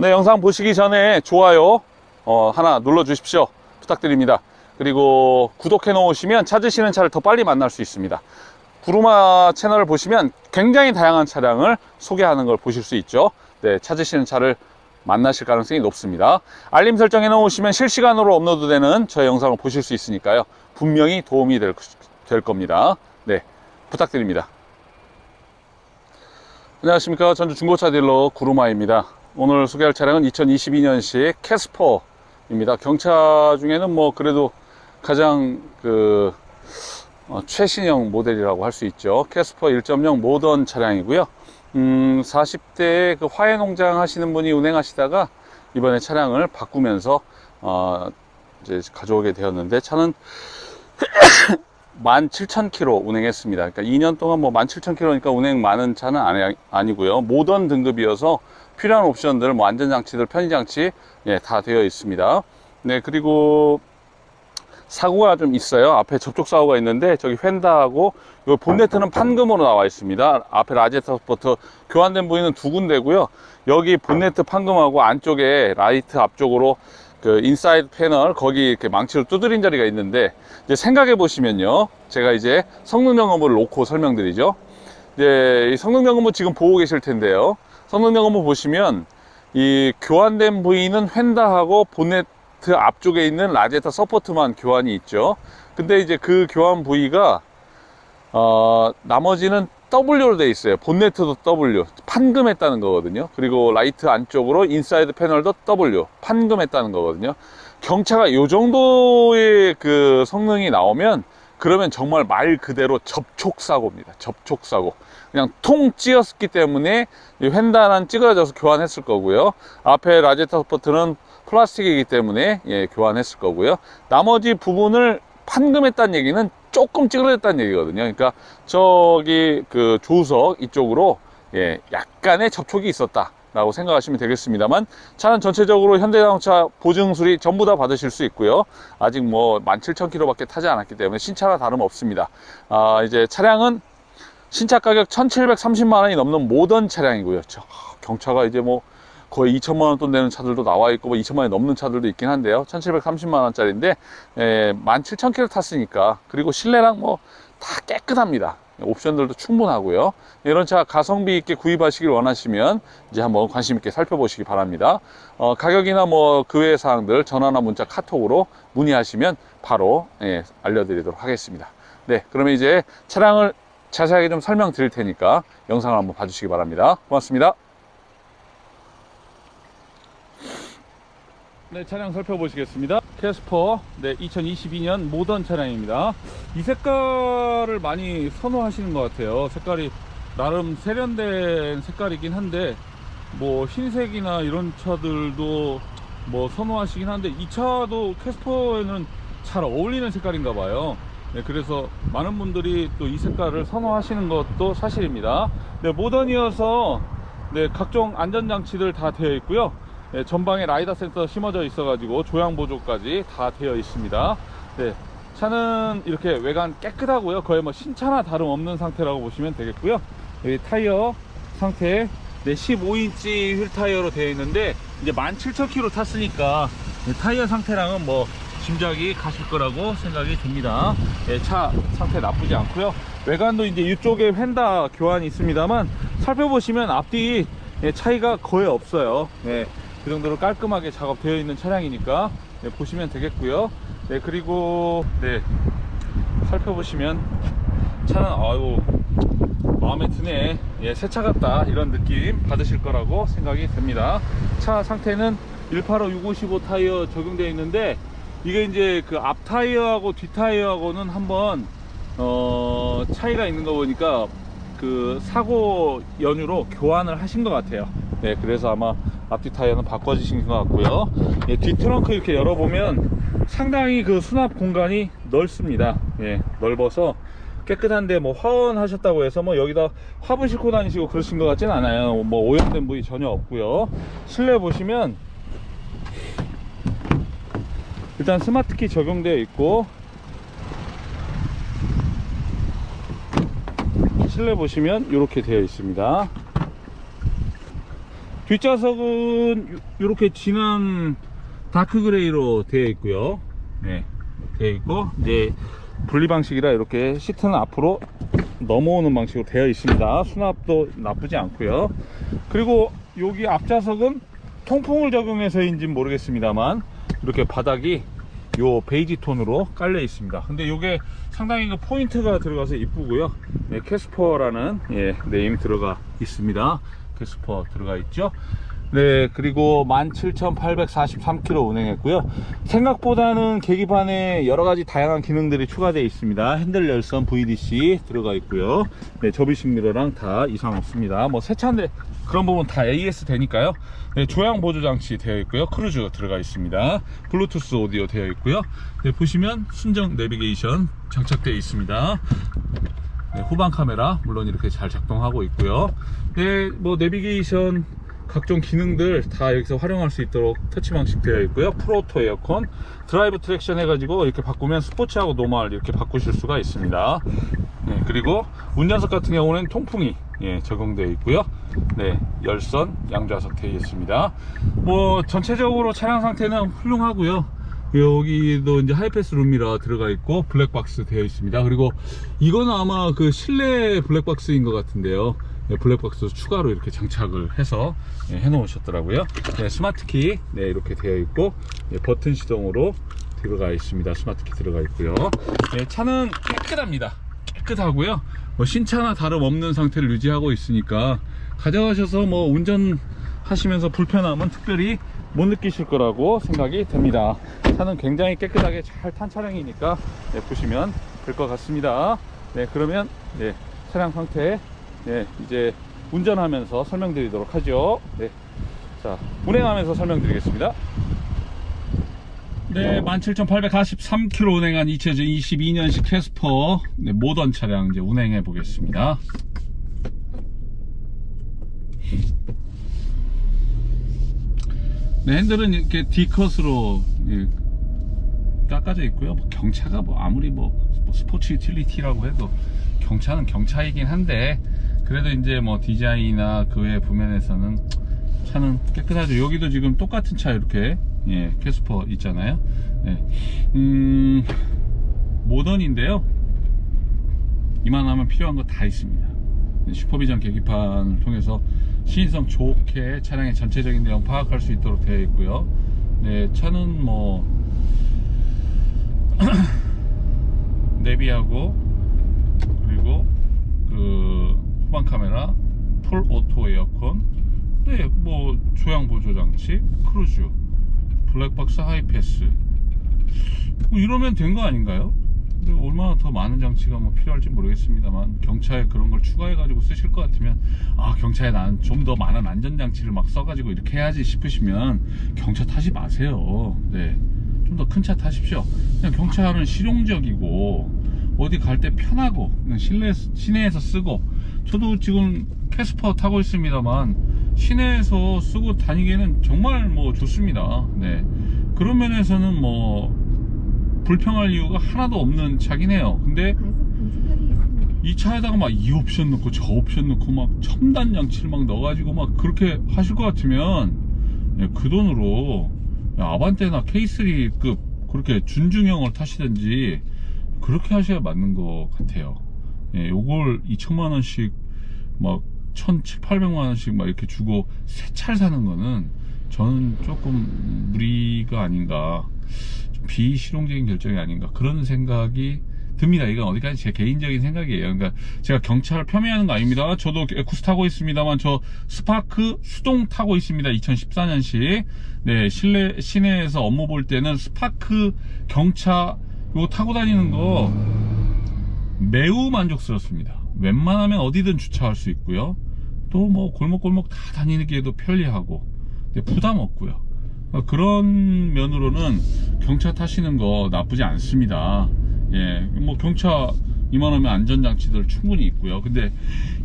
네, 영상 보시기 전에 좋아요 어, 하나 눌러 주십시오. 부탁드립니다. 그리고 구독해 놓으시면 찾으시는 차를 더 빨리 만날 수 있습니다. 구루마 채널을 보시면 굉장히 다양한 차량을 소개하는 걸 보실 수 있죠. 네, 찾으시는 차를 만나실 가능성이 높습니다. 알림 설정해 놓으시면 실시간으로 업로드되는 저의 영상을 보실 수 있으니까요. 분명히 도움이 될, 될 겁니다. 네, 부탁드립니다. 안녕하십니까. 전주 중고차 딜러 구루마입니다. 오늘 소개할 차량은 2022년식 캐스퍼입니다. 경차 중에는 뭐 그래도 가장 그 어, 최신형 모델이라고 할 수 있죠. 캐스퍼 1.0 모던 차량이고요. 음, 40대 그 화해 농장 하시는 분이 운행하시다가 이번에 차량을 바꾸면서 어, 이제 가져오게 되었는데 차는 17,000km 운행했습니다. 그러니까 2년 동안 뭐 17,000km니까 운행 많은 차는 아니, 아니고요. 모던 등급이어서 필요한 옵션들, 뭐 안전장치들, 편의장치 예, 다 되어 있습니다. 네, 그리고 사고가 좀 있어요. 앞에 접촉 사고가 있는데 저기 휀다하고 이 본네트는 판금으로 나와 있습니다. 앞에 라제터부터 교환된 부위는 두 군데고요. 여기 본네트 판금하고 안쪽에 라이트 앞쪽으로 그 인사이드 패널 거기 이렇게 망치로 두드린 자리가 있는데 이제 생각해 보시면요. 제가 이제 성능 점검을 놓고 설명드리죠. 이제 이 성능 점검을 지금 보고 계실 텐데요. 성능 점검을 보시면 이 교환된 부위는 휀다하고 본네트 앞쪽에 있는 라제타 서포트만 교환이 있죠. 근데 이제 그 교환 부위가 어, 나머지는 W로 돼 있어요. 본네트도 W. 판금했다는 거거든요. 그리고 라이트 안쪽으로 인사이드 패널도 W. 판금했다는 거거든요. 경차가 요 정도의 그 성능이 나오면 그러면 정말 말 그대로 접촉 사고입니다. 접촉 사고. 그냥 통 찌었기 때문에 이 횡단한 찌그러져서 교환했을 거고요. 앞에 라제타 서포트는 플라스틱이기 때문에 예, 교환했을 거고요. 나머지 부분을 판금했다는 얘기는 조금 찌그러졌다는 얘기거든요. 그러니까 저기 그 조수석 이쪽으로 예, 약간의 접촉이 있었다. 라고 생각하시면 되겠습니다만 차는 전체적으로 현대자동차 보증 수리 전부 다 받으실 수 있고요. 아직 뭐 17,000km 밖에 타지 않았기 때문에 신차와 다름없습니다. 아, 이제 차량은 신차 가격 1,730만 원이 넘는 모던 차량이고요. 저, 경차가 이제 뭐 거의 2천만 원 돈 되는 차들도 나와 있고 뭐 2천만 원이 넘는 차들도 있긴 한데요. 1,730만 원짜리인데 에, 17,000km 탔으니까 그리고 실내랑 뭐 다 깨끗합니다. 옵션들도 충분하고요. 이런 차 가성비 있게 구입하시길 원하시면 이제 한번 관심 있게 살펴보시기 바랍니다. 어, 가격이나 뭐 그 외의 사항들 전화나 문자 카톡으로 문의하시면 바로 예, 알려드리도록 하겠습니다. 네, 그러면 이제 차량을 자세하게 좀 설명드릴 테니까 영상을 한번 봐주시기 바랍니다. 고맙습니다. 네, 차량 살펴보시겠습니다. 캐스퍼, 네, 2022년 모던 차량입니다. 이 색깔을 많이 선호하시는 것 같아요. 색깔이 나름 세련된 색깔이긴 한데, 뭐, 흰색이나 이런 차들도 뭐 선호하시긴 한데, 이 차도 캐스퍼에는 잘 어울리는 색깔인가 봐요. 네, 그래서 많은 분들이 또 이 색깔을 선호하시는 것도 사실입니다. 네, 모던이어서 네, 각종 안전장치들 다 되어 있고요. 네, 전방에 라이더 센서 심어져 있어 가지고 조향 보조까지 다 되어 있습니다. 네, 차는 이렇게 외관 깨끗하고요. 거의 뭐 신차나 다름없는 상태라고 보시면 되겠고요. 여기 타이어 상태 네, 15인치 휠 타이어로 되어 있는데 이제 17,000km 탔으니까 네, 타이어 상태랑은 뭐 짐작이 가실 거라고 생각이 듭니다. 네, 차 상태 나쁘지 않고요. 외관도 이제 이쪽에 휀다 교환이 있습니다만 살펴보시면 앞뒤 예, 차이가 거의 없어요. 네, 그 정도로 깔끔하게 작업되어 있는 차량이니까 네, 보시면 되겠고요. 네, 그리고 네, 살펴보시면 차는 아유 마음에 드네. 예, 새 차 같다. 이런 느낌 받으실 거라고 생각이 됩니다. 차 상태는 185, 655 타이어 적용되어 있는데 이게 이제 그 앞 타이어하고 뒷 타이어하고는 한번 어, 차이가 있는 거 보니까 그 사고 연유로 교환을 하신 것 같아요. 네, 그래서 아마 앞뒤 타이어는 바꿔주신 것 같고요. 예, 뒤 트렁크 이렇게 열어보면 상당히 그 수납 공간이 넓습니다. 예, 넓어서 깨끗한데 뭐 화원하셨다고 해서 뭐 여기다 화분 싣고 다니시고 그러신 것 같진 않아요. 뭐 오염된 부위 전혀 없고요. 실내 보시면 일단 스마트키 적용되어 있고 실내 보시면 이렇게 되어 있습니다. 뒷좌석은 이렇게 진한 다크 그레이로 되어 있고요. 네, 되어 있고 이제 분리 방식이라 이렇게 시트는 앞으로 넘어오는 방식으로 되어 있습니다. 수납도 나쁘지 않고요. 그리고 여기 앞좌석은 통풍을 적용해서인지 는 모르겠습니다만 이렇게 바닥이 요 베이지 톤으로 깔려 있습니다. 근데 이게 상당히 그 포인트가 들어가서 이쁘고요. 네, 캐스퍼라는 예, 네임 들어가 있습니다. 캐스퍼 들어가 있죠. 네, 그리고 17,843km 운행했고요. 생각보다는 계기판에 여러 가지 다양한 기능들이 추가되어 있습니다. 핸들 열선 VDC 들어가 있고요. 네, 접이식 미러랑 다 이상 없습니다. 뭐 새 차인데 그런 부분 다 AS 되니까요. 네, 조향 보조 장치 되어 있고요. 크루즈 들어가 있습니다. 블루투스 오디오 되어 있고요. 네, 보시면 순정 내비게이션 장착되어 있습니다. 네, 후방 카메라 물론 이렇게 잘 작동하고 있고요. 네, 뭐 내비게이션 각종 기능들 다 여기서 활용할 수 있도록 터치 방식 되어 있고요. 프로토 에어컨, 드라이브 트랙션 해가지고 이렇게 바꾸면 스포츠하고 노멀 이렇게 바꾸실 수가 있습니다. 네, 그리고 운전석 같은 경우는 통풍이 예, 적용되어 있고요. 네, 열선 양좌석 되어 있습니다. 뭐 전체적으로 차량 상태는 훌륭하고요. 여기도 이제 하이패스 룸미러 들어가 있고 블랙박스 되어 있습니다. 그리고 이거는 아마 그 실내 블랙박스인 것 같은데요. 네, 블랙박스 추가로 이렇게 장착을 해서 네, 해 놓으셨더라고요. 네, 스마트키 네, 이렇게 되어 있고 네, 버튼 시동으로 들어가 있습니다. 스마트키 들어가 있고요. 네, 차는 깨끗합니다. 깨끗하고요. 뭐 신차나 다름없는 상태를 유지하고 있으니까 가져가셔서 뭐 운전 하시면서 불편함은 특별히 못 느끼실 거라고 생각이 듭니다. 차는 굉장히 깨끗하게 잘 탄 차량이니까 네, 보시면 될 것 같습니다. 네, 그러면 네, 차량 상태 네, 이제 운전하면서 설명드리도록 하죠. 네, 자 운행하면서 설명드리겠습니다. 네, 17,843km 운행한 2022년식 캐스퍼 네, 모던 차량 이제 운행해 보겠습니다. 네, 핸들은 이렇게 D컷으로 예, 깎아져 있고요. 뭐 경차가 뭐 아무리 뭐, 뭐 스포츠 유틸리티라고 해도 경차는 경차이긴 한데 그래도 이제 뭐 디자인이나 그 외 부면에서는 차는 깨끗하죠. 여기도 지금 똑같은 차 이렇게 예, 캐스퍼 있잖아요. 예. 음, 모던인데요. 이만하면 필요한 거 다 있습니다. 슈퍼비전 계기판을 통해서 시인성 좋게 차량의 전체적인 내용 파악할 수 있도록 되어 있고요. 네, 차는 뭐 내비하고 그리고 그 후방 카메라, 풀 오토 에어컨, 네, 뭐 조향 보조 장치, 크루즈, 블랙박스 하이패스. 뭐 이러면 된 거 아닌가요? 근데 얼마나 더 많은 장치가 뭐 필요할지 모르겠습니다만 경차에 그런 걸 추가해 가지고 쓰실 것 같으면 아 경차에 난 좀 더 많은 안전장치를 막 써가지고 이렇게 해야지 싶으시면 경차 타지 마세요. 네, 좀 더 큰 차 타십시오. 그냥 경차는 실용적이고 어디 갈 때 편하고 실내 시내에서 쓰고 저도 지금 캐스퍼 타고 있습니다만 시내에서 쓰고 다니기에는 정말 뭐 좋습니다. 네, 그런 면에서는 뭐 불평할 이유가 하나도 없는 차긴 해요. 근데 이 차에다가 막 이 옵션 넣고 저 옵션 넣고 막 첨단 장치를 막 넣어가지고 막 그렇게 하실 것 같으면 예, 그 돈으로 아반떼나 K3급 그렇게 준중형을 타시든지 그렇게 하셔야 맞는 것 같아요. 예, 요걸 2천만 원씩 막 1,700, 800만 원씩 막 이렇게 주고 새 차를 사는 거는 저는 조금 무리가 아닌가. 좀 비실용적인 결정이 아닌가 그런 생각이 듭니다. 이건 어디까지 제 개인적인 생각이에요. 그러니까 제가 경찰을 폄훼하는 거 아닙니다. 저도 에쿠스 타고 있습니다만 저 스파크 수동 타고 있습니다. 2014년식. 네, 실내 시내에서 업무 볼 때는 스파크 경차 이거 타고 다니는 거 매우 만족스럽습니다. 웬만하면 어디든 주차할 수 있고요. 또 뭐 골목골목 다 다니기에도 편리하고 네, 부담 없고요. 어, 그런 면으로는 경차 타시는 거 나쁘지 않습니다. 예, 뭐 경차 이만하면 안전장치들 충분히 있고요. 근데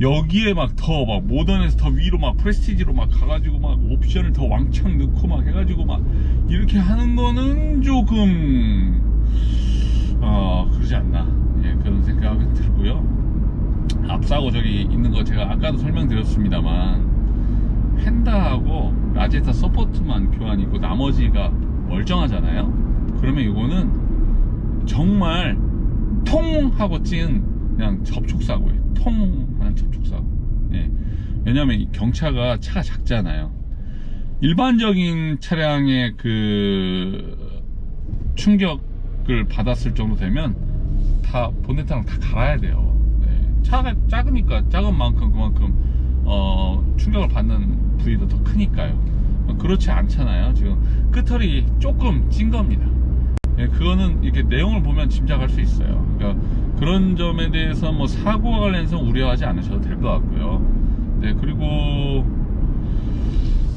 여기에 막더막 모던에서 더 위로 막 프레스티지로 막 가가지고 막 옵션을 더 왕창 넣고 막 해가지고 막 이렇게 하는 거는 조금 어 그러지 않나 예 그런 생각은 들고요. 앞사고 저기 있는 거 제가 아까도 설명드렸습니다만 펜다하고 라제타 서포트만 교환이고 나머지가 멀쩡하잖아요. 그러면 이거는 정말 통 하고 찐 그냥 접촉사고예요. 통 하는 접촉사고. 예. 왜냐면 이 경차가 차가 작잖아요. 일반적인 차량의 그 충격을 받았을 정도 되면 다 본네트랑 다 갈아야 돼요. 네. 차가 작으니까 작은 만큼 그만큼 어, 충격을 받는 부위도 더 크니까요. 그렇지 않잖아요. 지금 끄털이 조금 찐 겁니다. 예, 그거는 이렇게 내용을 보면 짐작할 수 있어요. 그러니까 그런 점에 대해서 뭐 사고와 관련해서 우려하지 않으셔도 될 것 같고요. 네, 그리고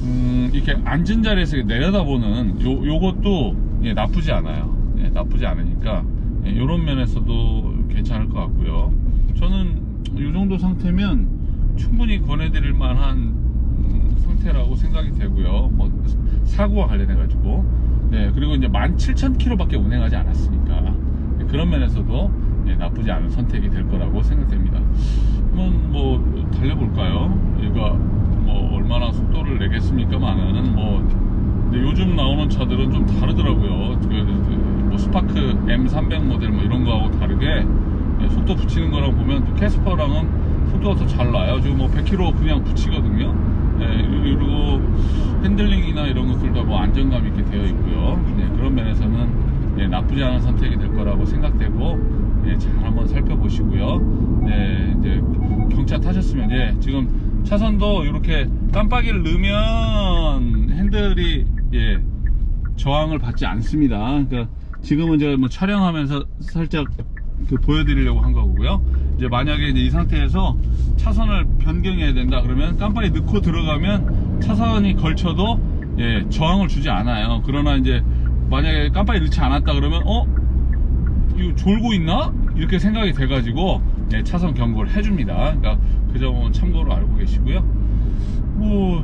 음, 이렇게 앉은 자리에서 내려다보는 요, 요것도 예, 나쁘지 않아요. 예, 나쁘지 않으니까 예, 이런 면에서도 괜찮을 것 같고요. 저는 이 정도 상태면 충분히 권해드릴 만한 음, 상태라고 생각이 되고요. 뭐 사고와 관련해 가지고 네 그리고 이제 17,000km밖에 운행하지 않았으니까 네, 그런 면에서도 예, 나쁘지 않은 선택이 될 거라고 생각됩니다. 한번 뭐 달려볼까요? 얘가 뭐 얼마나 속도를 내겠습니까만은 뭐 요즘 나오는 차들은 좀 다르더라고요. 그, 그, 뭐 스파크 M300 모델 뭐 이런 거하고 다르게 예, 속도 붙이는 거랑 보면 또 캐스퍼랑은 속도가 더 잘 나요. 지금 뭐 100km 그냥 붙이거든요. 예, 그리고 핸들링이나 이런 것들도 뭐 안정감 있게 되어 있고요. 예, 그런 면에서는 예, 나쁘지 않은 선택이 될 거라고 생각되고 예, 잘 한번 살펴보시고요. 네, 이제 경차 타셨으면 예, 지금 차선도 이렇게 깜빡이를 넣으면 핸들이 예, 저항을 받지 않습니다. 그러니까 지금은 제가 뭐 촬영하면서 살짝 그 보여드리려고 한 거고요. 이제 만약에 이제 이 상태에서 차선을 변경해야 된다 그러면 깜빡이 넣고 들어가면 차선이 걸쳐도 예, 저항을 주지 않아요. 그러나 이제 만약에 깜빡이 넣지 않았다 그러면 어 이거 졸고 있나 이렇게 생각이 돼가지고 예, 차선 경고를 해줍니다. 그러니까 그 점은 참고로 알고 계시고요. 뭐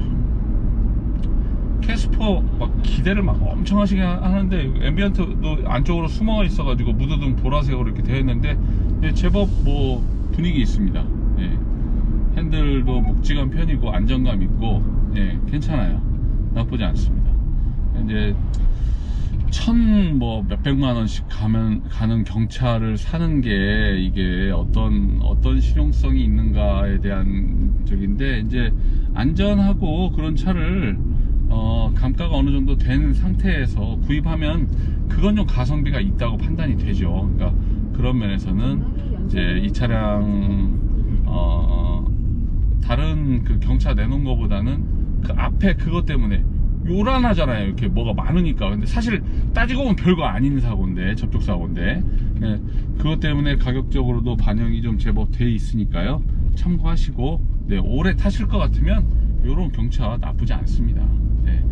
캐스퍼 막 기대를 막 엄청 하시긴 하는데 앰비언트도 안쪽으로 숨어 있어가지고 무드등 보라색으로 이렇게 되어 있는데 예, 제법 뭐 분위기 있습니다. 예. 핸들도 묵직한 편이고 안정감 있고 예, 괜찮아요. 나쁘지 않습니다. 이제 천 뭐 몇백만 원씩 가면 가는 경차를 사는 게 이게 어떤 어떤 실용성이 있는가에 대한 적인데 이제 안전하고 그런 차를 어, 감가가 어느 정도 된 상태에서 구입하면 그건 좀 가성비가 있다고 판단이 되죠. 그러니까 그런 면에서는 이제 이 차량 어, 다른 그 경차 내놓은 것보다는 그 앞에 그것 때문에 요란하잖아요. 이렇게 뭐가 많으니까. 근데 사실 따지고 보면 별거 아닌 사고인데, 접촉 사고인데. 예, 그것 때문에 가격적으로도 반영이 좀 제법 돼 있으니까요. 참고하시고, 네, 오래 타실 것 같으면 요런 경차 나쁘지 않습니다. 네.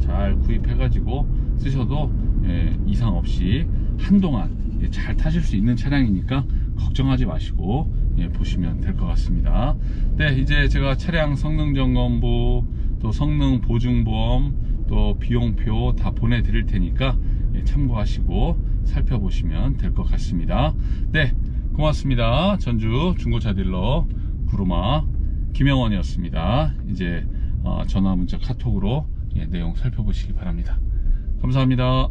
잘 구입해가지고 쓰셔도 예, 이상 없이 한동안 예, 잘 타실 수 있는 차량이니까 걱정하지 마시고 예, 보시면 될 것 같습니다. 네, 이제 제가 차량 성능 점검부 또 성능 보증보험 또 비용표 다 보내드릴 테니까 예, 참고하시고 살펴보시면 될 것 같습니다. 네, 고맙습니다. 전주 중고차 딜러 구루마 김영원이었습니다. 이제 어, 전화 문자 카톡으로 예, 내용 살펴보시기 바랍니다. 감사합니다.